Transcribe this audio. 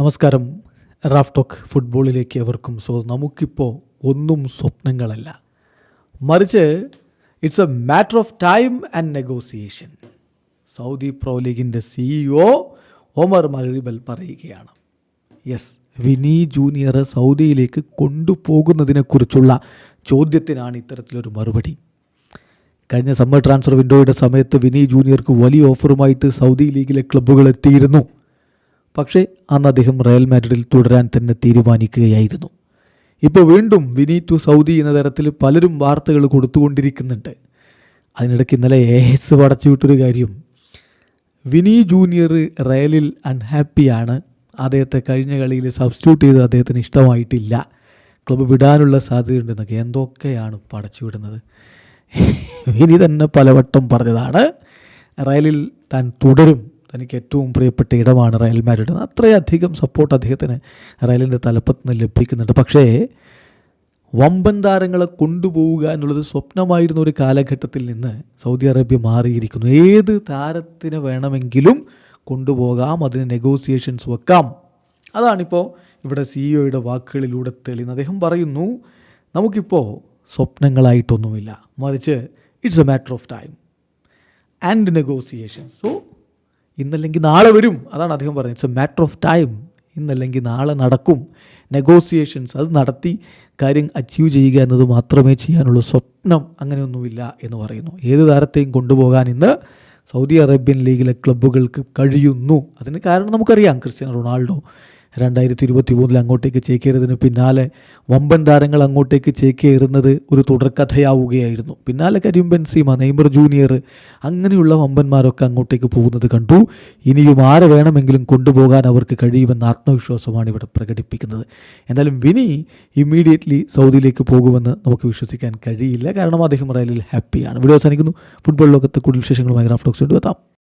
നമസ്കാരം. Raf talk ഫുട്ബോളിലേക്ക് എവർക്കും so നമുക്കിപ്പോൾ ഒന്നും സ്വപ്നങ്ങളല്ല. മറിച്ച് it's a matter of time and negotiation Saudi pro ലീഗിന്റെ സിഇഒ ഒമർ മഹിബൽ പറയുകയാണ്. യെസ് വിനി ജൂനിയർ സൗദിയിലേക്ക് കൊണ്ടുപോകുന്നതിനെക്കുറിച്ചുള്ള ചോദ്യത്തിനാണ് ഇത്തരത്തിലൊരു മറുപടി. കഴിഞ്ഞ സമ്മർ ട്രാൻസ്ഫർ വിൻഡോയുടെ സമയത്ത് വിനി ജൂനിയർക്ക് വലിയ ഓഫറുമായിട്ട് സൗദി ലീഗിലെ ക്ലബ്ബുകൾ എത്തിയിരുന്നു. പക്ഷേ അന്ന് അദ്ദേഹം റയൽ മാഡ്രിഡിൽ തുടരാൻ തന്നെ തീരുമാനിക്കുകയായിരുന്നു. ഇപ്പോൾ വീണ്ടും വിനി ടു സൗദി എന്ന തരത്തിൽ പലരും വാർത്തകൾ കൊടുത്തുകൊണ്ടിരിക്കുന്നുണ്ട്. അതിനിടയ്ക്ക് ഇന്നലെ എ എസ് പടച്ചുവിട്ടൊരു കാര്യം. വിനി ജൂനിയർ റയലിൽ അൺഹാപ്പിയാണ് അദ്ദേഹത്തെ കഴിഞ്ഞ കളിയിൽ സബ്സ്റ്റിറ്റ്യൂട്ട് ചെയ്ത് അദ്ദേഹത്തിന് ഇഷ്ടമായിട്ടില്ല. ക്ലബ്ബ് വിടാനുള്ള സാധ്യതയുണ്ടെന്നൊക്കെ എന്തൊക്കെയാണ് പടച്ചു വിടുന്നത് വിനി തന്നെ പലവട്ടം പറഞ്ഞതാണ്. റയലിൽ താൻ തുടരും. തനിക്ക് ഏറ്റവും പ്രിയപ്പെട്ട ഇടമാണ് റയൽ മാഡ്രിഡ്. അത്രയധികം സപ്പോർട്ട് അദ്ദേഹത്തിന് റയലിന്റെ തലപ്പത്ത് നിന്ന് ലഭിക്കുന്നുണ്ട്. പക്ഷേ വമ്പൻ താരങ്ങളെ കൊണ്ടുപോവുക എന്നുള്ളത് സ്വപ്നമായിരുന്ന ഒരു കാലഘട്ടത്തിൽ നിന്ന് സൗദി അറേബ്യ മാറിയിരിക്കുന്നു. ഏത് താരത്തിന് വേണമെങ്കിലും കൊണ്ടുപോകാം അതിന് നെഗോസിയേഷൻസ് വെക്കാം. അതാണിപ്പോൾ ഇവിടെ സിഇഒയുടെ വാക്കുകളിലൂടെ തെളിയുന്നത്. അദ്ദേഹം പറയുന്നു നമുക്കിപ്പോൾ സ്വപ്നങ്ങളായിട്ടൊന്നുമില്ല. മറിച്ച് it's a matter of time and negotiations so ഇന്നല്ലെങ്കിൽ നാളെ വരും അതാണ് അദ്ദേഹം പറഞ്ഞത്. It's a matter of time ഇന്നല്ലെങ്കിൽ നാളെ നടക്കും. നെഗോസിയേഷൻസ് അത് നടത്തി കാര്യം അച്ചീവ് ചെയ്യുക എന്നത് മാത്രമേ ചെയ്യാനുള്ളൂ. സ്വപ്നം അങ്ങനെയൊന്നുമില്ല എന്ന് പറയുന്നു. ഏത് താരത്തെയും കൊണ്ടുപോകാൻ ഇന്ന് സൗദി അറേബ്യൻ ലീഗിലെ ക്ലബ്ബുകൾക്ക് കഴിയുന്നു. അതിന് കാരണം നമുക്കറിയാം ക്രിസ്ത്യാനോ റൊണാൾഡോ. രണ്ടായിരത്തി ഇരുപത്തി മൂന്നിൽ അങ്ങോട്ടേക്ക് ചേക്കേറിയതിന് പിന്നാലെ വമ്പൻ താരങ്ങൾ അങ്ങോട്ടേക്ക് ചേക്കേറുന്നത് ഒരു തുടർക്കഥയാവുകയായിരുന്നു. പിന്നാലെ കരിമ്പൻ ബെൻസീമ നെയ്മർ ജൂനിയർ അങ്ങനെയുള്ള വമ്പന്മാരൊക്കെ അങ്ങോട്ടേക്ക് പോകുന്നത് കണ്ടു. ഇനിയും ആരെ വേണമെങ്കിലും കൊണ്ടുപോകാൻ അവർക്ക് കഴിയുമെന്ന ആത്മവിശ്വാസമാണ് ഇവിടെ പ്രകടിപ്പിക്കുന്നത്. എന്തായാലും വിനി ഇമ്മീഡിയറ്റ്ലി സൗദിയിലേക്ക് പോകുമെന്ന് നമുക്ക് വിശ്വസിക്കാൻ കഴിയില്ല. കാരണം അദ്ദേഹം റയലിൽ ഹാപ്പിയാണ്. വീഡിയോ അവസാനിക്കുന്നു. ഫുട്ബോൾ ലോകത്ത് കൂടുതൽ വിശേഷങ്ങളുമായി റാഫ്റ്റോക്സ് കൊണ്ടുവെത്താം